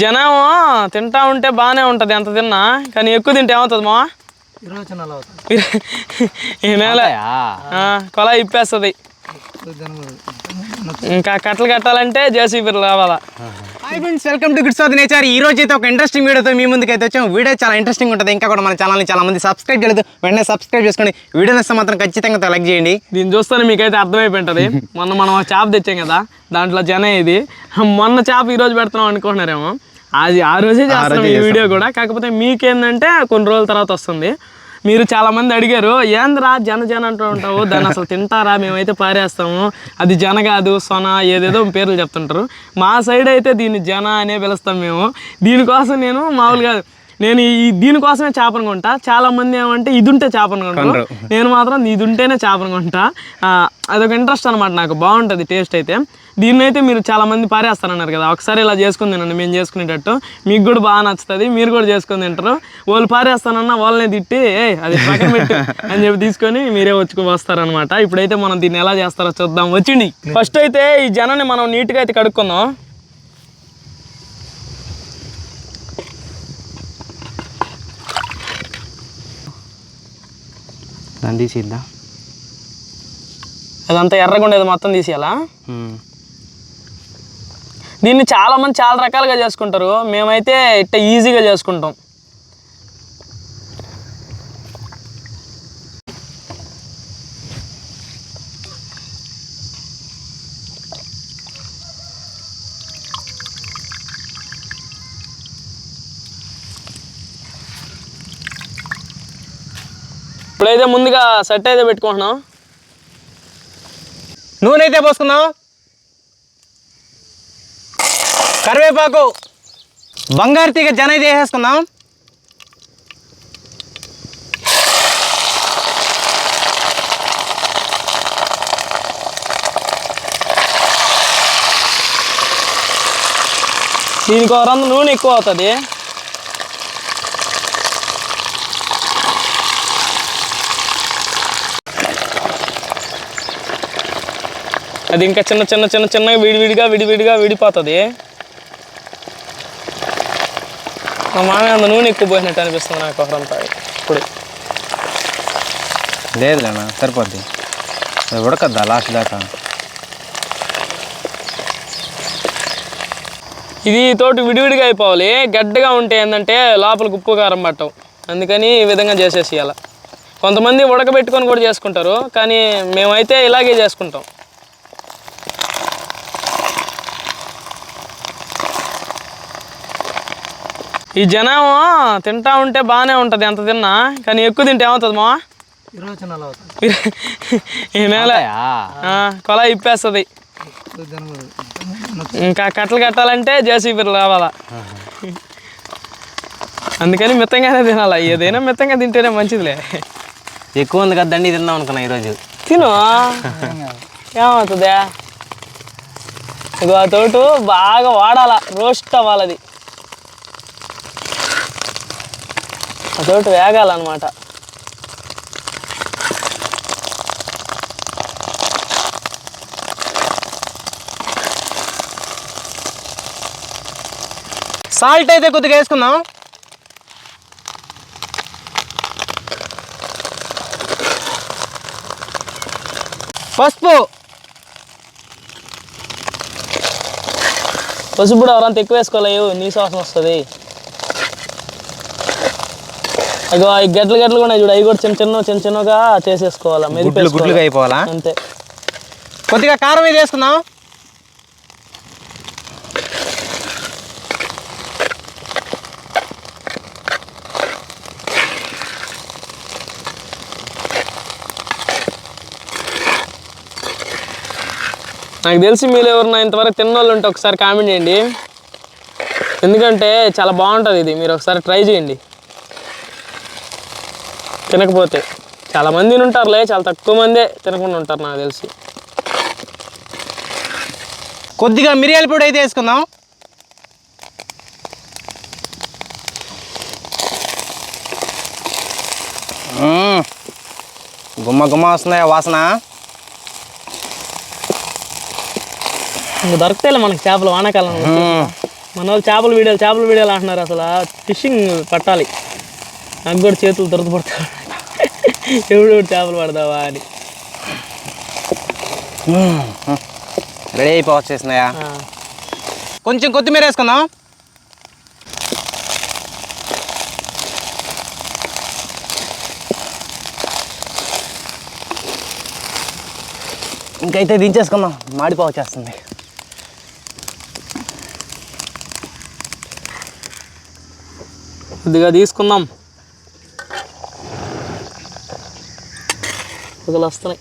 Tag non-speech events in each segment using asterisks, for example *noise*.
జనం తింటా ఉంటే బాగానే ఉంటుంది. ఎంత తిన్నా? కానీ ఎక్కువ తింటే ఏమవుతుంది మా ఈ నెల ఆ, కొల ఇప్పేస్తుంది. ఇంకా కట్టలు కట్టాలంటే జేసీబీ రావాలా hi friends welcome to goods of nature ఈ రోజు అయితే ఒక ఇంట్రెస్టింగ్ వీడియోతో మీ ముందుకు అయితే వచ్చాం. వీడియో చాలా ఇంట్రెస్టింగ్ ఉంటుంది. ఇంకా కూడా మన ఛానల్ని చాలా మంది సబ్స్క్రైబ్ చేయలేదు. వెంటనే సబ్స్క్రైబ్ చేసుకోండి వీడియో నచ్చితే మాత్రం ఖచ్చితంగా లైక్ చేయండి. దీన్ని చూస్తేనే మీకైతే అర్థమైపోయి ఉంటుంది *laughs* మొన్న మనం చేప తెచ్చాం కదా దాంట్లో జన ఇది. మొన్న చేప ఈ రోజు పెడుతున్నాం అనుకుంటున్నారేమో. అది ఆ రోజే చేస్తాం ఈ వీడియో కూడా. కాకపోతే మీకేందంటే కొన్ని రోజుల తర్వాత వస్తుంది. మీరు చాలా మంది అడిగారు ఏంద్రా జన జన అంటూ ఉంటావు? దాన్ని అసలు తింటారా? మేమైతే పారేస్తాము. అది జన కాదు సొన ఏదేదో పేర్లు చెప్తుంటారు. మా సైడ్ అయితే దీన్ని జన అనే పిలుస్తాం మేము. దీనికోసం నేను మామూలుగా నేను ఈ దీనికోసమే చేపను కొంటా. చాలా మంది ఏమంటే ఇది ఉంటే చేపను కొంటారు. నేను మాత్రం ఇది ఉంటేనే చేపను కొంటా. అదొక ఇంట్రెస్ట్ అనమాట నాకు. బాగుంటుంది టేస్ట్ అయితే. దీన్ని అయితే మీరు చాలా మంది పారేస్తారన్నారు కదా. ఒకసారి ఇలా చేసుకుని తినండి. మేము చేసుకునేటట్టు. మీకు కూడా బాగా నచ్చుతుంది. మీరు కూడా చేసుకొని తింటారు. వాళ్ళు పారేస్తానన్నా వాళ్ళనే తిట్టి అది పక్కన పెట్టు అని చెప్పి తీసుకొని మీరే వచ్చి వస్తారనమాట ఇప్పుడైతే మనం దీన్ని ఎలా చేస్తారో చూద్దాం. వచ్చిండి. ఫస్ట్ అయితే ఈ జనాన్ని మనం నీట్గా అయితే కడుక్కుందాం. దాన్ని తీసిద్దా? అదంతా ఎర్రగా ఉండేది మొత్తం తీసేయాలా? దీన్ని చాలా మంది చాలా రకాలుగా చేసుకుంటారు. మేమైతే ఇట్ట ఈజీగా చేసుకుంటాం. ఇప్పుడైతే ముందుగా సెట్ అయితే పెట్టుకుంటున్నాం. నూనె అయితే పోసుకుందాం. కరివేపాకు బంగారు తీగ జన అయితే వేసేసుకుందాం. దీనికి ఒక రందు నూనె ఎక్కువ అవుతుంది. అది ఇంకా చిన్న చిన్న చిన్న చిన్నగా విడివిడిగా విడివిడిగా విడిపోతుంది. మా మామయ్య అంత నూనె ఎక్కువ పోసినట్టు అనిపిస్తుంది నాకు ఒకరంతా ఇప్పుడు. లేదులేనా సరిపోద్ది. ఉడకద్దా లాస్ట్ దాకా? ఇది తోటి విడివిడిగా అయిపోవాలి. గడ్డగా ఉంటే ఏంటంటే లోపలికి ఉప్పు కారం పట్టవు. అందుకని ఈ విధంగా చేసేసేయాలి కొంతమంది ఉడకబెట్టుకొని కూడా చేసుకుంటారు. కానీ మేమైతే ఇలాగే చేసుకుంటాం. ఈ జనం తింటా ఉంటే బాగానే ఉంటుంది ఎంత తిన్నా? కానీ ఎక్కువ తింటే ఏమవుతుంది మా ఈ నెల కొల ఇప్పేస్తుంది. ఇంకా కట్టలు కట్టాలంటే జేసీబీ రావాలా అందుకని మిత్తంగానే తినాలా? ఏదైనా మిత్తంగా తింటేనే మంచిదిలే. ఎక్కువ ఉంది కదా దండి తిందాం అనుకున్నా ఈరోజు. తిను. *laughs* ఏమవుతుందా? ఇగో ఆ తోటు బాగా వాడాల రోస్ట్ అవ్వాలి అదొకటి వేగాలన్నమాట. సాల్ట్ అయితే కొద్దిగా వేసుకుందాం. పసుపు. పసుపు కూడా ఎవరంత ఎక్కువ వేసుకోలేవు నీ శ్వాసన వస్తుంది. అగో ఈ గడ్డలు గడ్డలు కూడా చూడు. అవి కూడా చిన్న చిన్న చిన్న చిన్నగా చేసేసుకోవాలా. గుడ్లుగా మెదిపేసుకోవాలి అయిపోవాలా? అంతే. కొద్దిగా కారం ఇది వేసుకుందాం. నాకు తెలిసి మీరు ఎవరన్నా ఇంతవరకు తిన్న వాళ్ళు ఉంటే ఒకసారి కామెంట్ చేయండి. ఎందుకంటే చాలా బాగుంటుంది ఇది. మీరు ఒకసారి ట్రై చేయండి. తినకపోతే. చాలా మంది ఉంటారులే చాలా తక్కువ మందే తినకుండా ఉంటారు నాకు తెలిసి. కొద్దిగా మిరియాల పొడి అయితే వేసుకుందాం. మ్మ్. గుమ్మ గుమ్మ వస్తున్నాయి వాసన? ఇంకా దొరుకుతాయిలే మనకి చేపలు వానాకాలం. మన వాళ్ళు చేపల వీడియోలు చేపల వీడియోలు అంటున్నారు అసలు. ఫిషింగ్ పట్టాలి. నాకు కూడా చేతులు దొరద పడతాయి. ఎప్పుడు చేపలు పడదావా అని. రెడీ అయిపోవచ్చేసినాయా ఆ. కొంచెం కొత్తిమీర వేసుకుందాం. ఇంకైతే దించేసుకుందాం మాడిపోవచ్చేస్తుంది కొద్దిగా తీసుకుందాం. పొగలు వస్తున్నాయి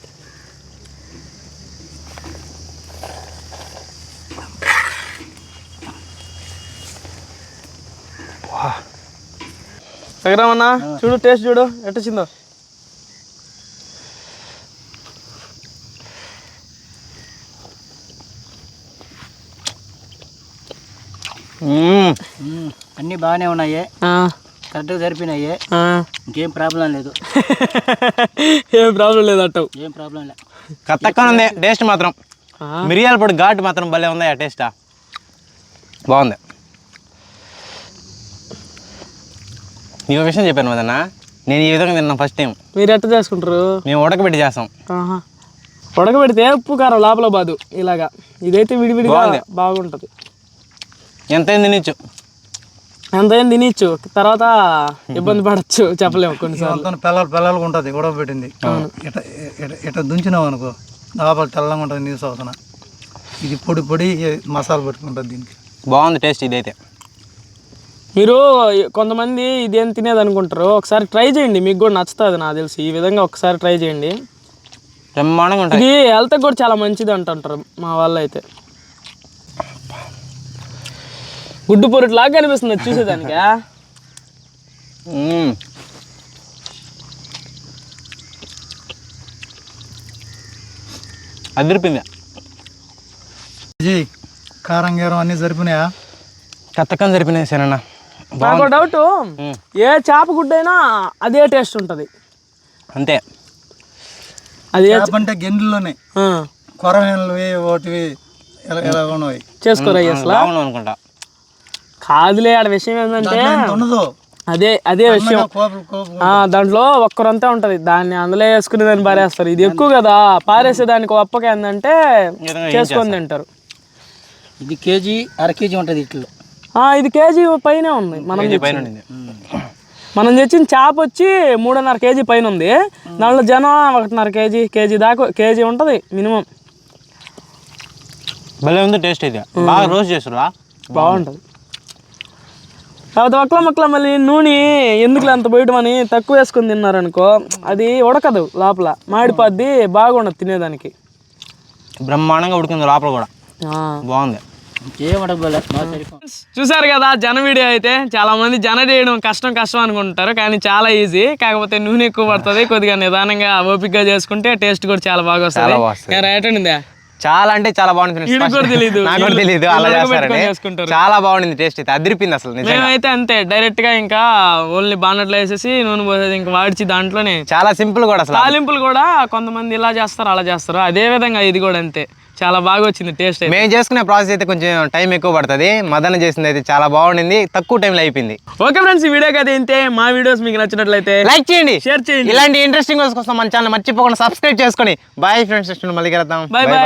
సగరామన్నా చూడు టేస్ట్ చూడు ఎట్టొచ్చిందో. అన్నీ బాగానే ఉన్నాయి. ఆ, కరెక్ట్గా సరిపోయినాయి ఆ. ఇంకేం ప్రాబ్లం లేదు. *laughs* ఏం ప్రాబ్లం లేదు అట్టవు ఏం ప్రాబ్లం లేదు కత్తక్కన ఉంది టేస్ట్ మాత్రం. మిరియాల పొడి ఘాటు మాత్రం భలే ఉంది ఆ టేస్టా? బాగుంది. నీకు విషయం చెప్పాను కదన్నా నేను ఈ విధంగా తిన్నాను ఫస్ట్ టైం మీరు ఎట్ట చేసుకుంటారు? మేము ఉడకబెట్టి చేస్తాం. ఆహా. ఉడకబెడితే ఉప్పు కారం లోపల బాదు. ఇలాగా. ఇదైతే విడివిడిగా బాగుంది. బాగుంటది. ఎంతైంది తినచ్చు. ఎంత ఏం తినచ్చు. తర్వాత ఇబ్బంది పడచ్చు. చెప్పలేము కొన్నిసార్లు. పిల్లలు పిల్లలు ఉంటుంది గొడవ పెట్టింది. ఇట దుంచినావు అనుకో లోపల తెల్లంగా ఉంటుంది నీసు అవసరం ఇది పొడి పొడి మసాలా పెట్టుకుంటుంది దీనికి. బాగుంది టేస్ట్ ఇదైతే. మీరు కొంతమంది ఇదేం తినేది అనుకుంటారు ఒకసారి ట్రై చేయండి. మీకు కూడా నచ్చుతుంది నాకు తెలిసి. ఈ విధంగా ఒకసారి ట్రై చేయండి. బ్రహ్మాండంగా ఉంటాయి. ఇది హెల్త్ కూడా చాలా మంచిది అంటుంటారు మా వాళ్ళు అయితే గుడ్డు పొరుటు లాగా కనిపిస్తుంది అది చూసేదానికి జీ కారం గీరం అన్నీ సరిపోయినాయా? కత్తకం సరిపోయినాయి సరేనా నాకు డౌట్ ఏ చేప గుడ్డు అయినా అదే టేస్ట్ ఉంటుంది. అంతే. అదే చేప అంటే గిన్నెలోనే ఆ, కొరమేనలువి ఓటివి ఇలా ఇలా ఉన్నవి చేసుకోరా అసలు? అనుకుంటా. కాదులే ఆడ విషయం ఏంటంటే ఉండదు. అదే అదే విషయం. దాంట్లో ఒక్కరంతా ఉంటది. దాన్ని అందులో వేసుకుని దాన్ని పారేస్తారు. ఇది ఎక్కువ కదా పారేసే దానికి ఒప్పక ఏంటంటే చేసుకొని తింటారు. ఇది కేజీ అర కేజీ ఉంటుంది ఇట్లో ఆ, ఇది కేజీ పైనే ఉంది. మనం *clears throat* మనం తెచ్చిన చేప వచ్చి మూడున్నర కేజీ పైన ఉంది. దాంట్లో జనం ఒకటిన్నర కేజీ కేజీ దాకా కేజీ ఉంటుంది మినిమం. భలే ఉంది టేస్ట్ అయితే బాగా రోస్ట్ చేస్తురా బాగుంటుంది. కాకపోతే ఒక్కల మొక్కల మళ్ళీ నూనె ఎందుకు అంత పోయటమని తక్కువ వేసుకొని తిన్నారనుకో అది ఉడకదు లోపల. మాడిపోద్ది బాగుండదు తినేదానికి. బ్రహ్మాండంగా ఉడికింది లోపల కూడా. ఆ. బాగుంది. చూసారు కదా జన వీడియో అయితే చాలా మంది జన చేయడం కష్టం కష్టం అనుకుంటారు కానీ చాలా ఈజీ. కాకపోతే నూనె ఎక్కువ పడుతుంది కొద్దిగా నిదానంగా ఓపికగా చేసుకుంటే టేస్ట్ కూడా చాలా బాగా చాలా వస్తుంది. రైట్ చాలా అంటే చాలా తెలీదు. నాకు కూడా తెలియదు అలా చేస్తారని. చాలా బాగుంది టేస్ట్ అయితే. అదిరిపింది అసలు మేమైతే అంతే డైరెక్ట్గా ఇంకా ఓన్లీ బానట్లో వేసేసి నూనె పోసేది ఇంకా వాడిచి దాంట్లోనే. చాలా సింపుల్ కూడా అసలు. తాలింపులు కూడా కొంతమంది ఇలా చేస్తారు అలా చేస్తారు. అదే విధంగా ఇది కూడా అంతే. చాలా బాగా వచ్చింది టేస్ట్ అయితే. మేము చేసుకునే ప్రాసెస్ అయితే కొంచెం టైం ఎక్కువ పడుతుంది. మదన చేసింది అయితే చాలా బాగుండింది. తక్కువ టైంలో అయిపోయింది. ఓకే ఫ్రెండ్స్ ఈ వీడియో కదా ఇంతే. మా వీడియోస్ మీకు నచ్చినట్లయితే లైక్ చేయండి. షేర్ చేయండి. ఇలాంటి ఇంట్రెస్టింగ్ కోసం మన ఛానల్ మర్చిపోకుండా సబ్స్క్రైబ్ చేసుకొని. బాయ్ ఫ్రెండ్స్ మళ్ళీ కలుద్దాం. Bye. bye.